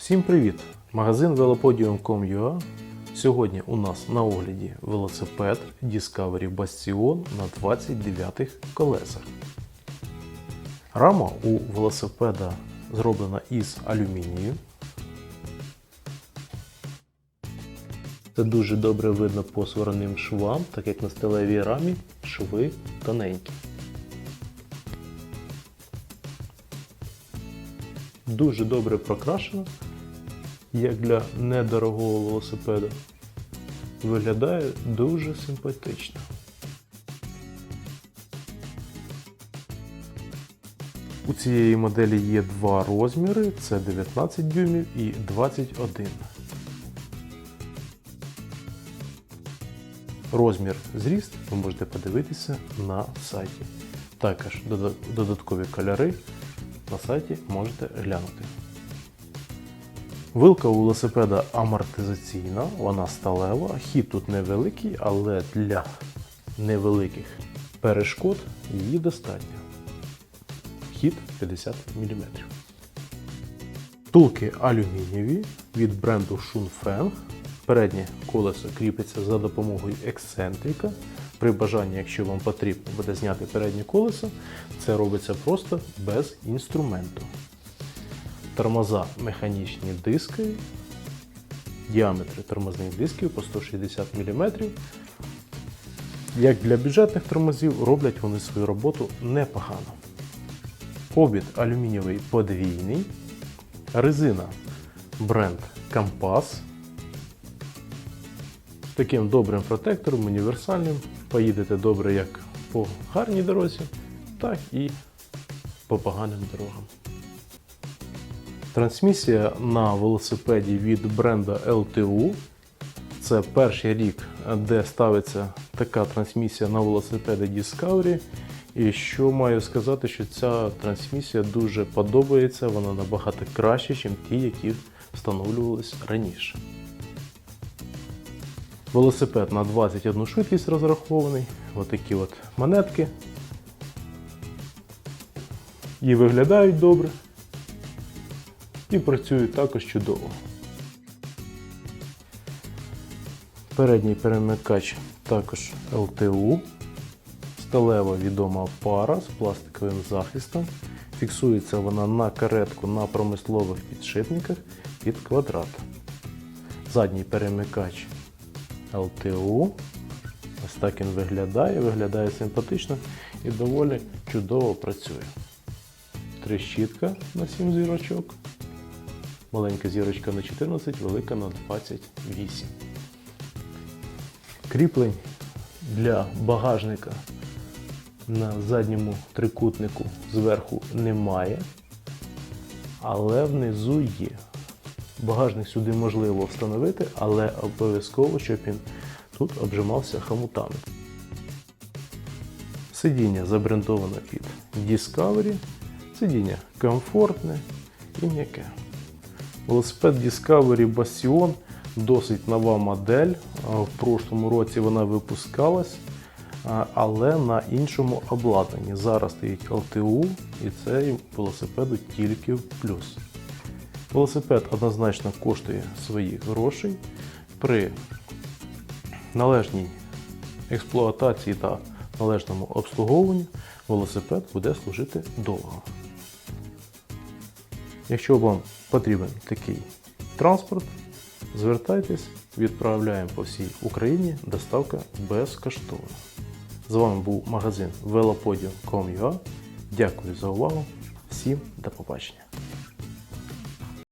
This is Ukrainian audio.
Всім привіт! Магазин velopodium.com.ua Сьогодні у нас на огляді велосипед Discovery Bastion на 29 колесах. Рама у велосипеда зроблена із алюмінію. Це дуже добре видно по сварним швам, так як на сталевій рамі шви тоненькі. Дуже добре прокрашено, як для недорогого велосипеда. Виглядає дуже симпатично. У цієї моделі є два розміри: це 19 дюймів і 21. Розмір зріст ви можете подивитися на сайті. Також додаткові кольори на сайті можете глянути. Вилка у велосипеда амортизаційна, вона сталева. Хід тут невеликий, але для невеликих перешкод її достатньо. Хід 50 мм. Втулки алюмінієві від бренду Shunfeng. Переднє колесо кріпиться за допомогою ексцентрика. При бажанні, якщо вам потрібно буде зняти переднє колесо, це робиться просто без інструменту. Тормоза механічні диски. Діаметри тормозних дисків по 160 мм. Як для бюджетних тормозів, роблять вони свою роботу непогано. Обід алюмінієвий подвійний. Резина бренд Кампас. Таким добрим протектором, універсальним. Поїдете добре як по гарній дорозі, так і по поганим дорогам. Трансмісія на велосипеді від бренду LTU. Це перший рік, де ставиться така трансмісія на велосипеди Discovery. І що маю сказати, що ця трансмісія дуже подобається, вона набагато краще, ніж ті, які встановлювалися раніше. Велосипед на 21 швидкість розрахований. Отакі от монетки. І виглядають добре. І працюють також чудово. Передній перемикач також LTU. Сталева відома пара з пластиковим захистом. Фіксується вона на каретку на промислових підшипниках під квадрат. Задній перемикач LTU. Ось так він виглядає, виглядає симпатично і доволі чудово працює. Трещітка на 7 зірочок. Маленька зірочка на 14, велика на 28. Кріплень для багажника на задньому трикутнику зверху немає, але внизу є. Багажник сюди можливо встановити, але обов'язково, щоб він тут обжимався хомутами. Сидіння забрендовано під Discovery. Сидіння комфортне і м'яке. Велосипед Discovery Bastion досить нова модель. В прошлому році вона випускалась, але на іншому обладнанні. Зараз стоїть LTU і цей велосипеду тільки в плюс. Велосипед однозначно коштує своїх грошей. При належній експлуатації та належному обслуговуванні велосипед буде служити довго. Якщо вам потрібен такий транспорт, звертайтесь, відправляємо по всій Україні, доставка безкоштовна. З вами був магазин velopodium.com.ua. Дякую за увагу. Всім до побачення.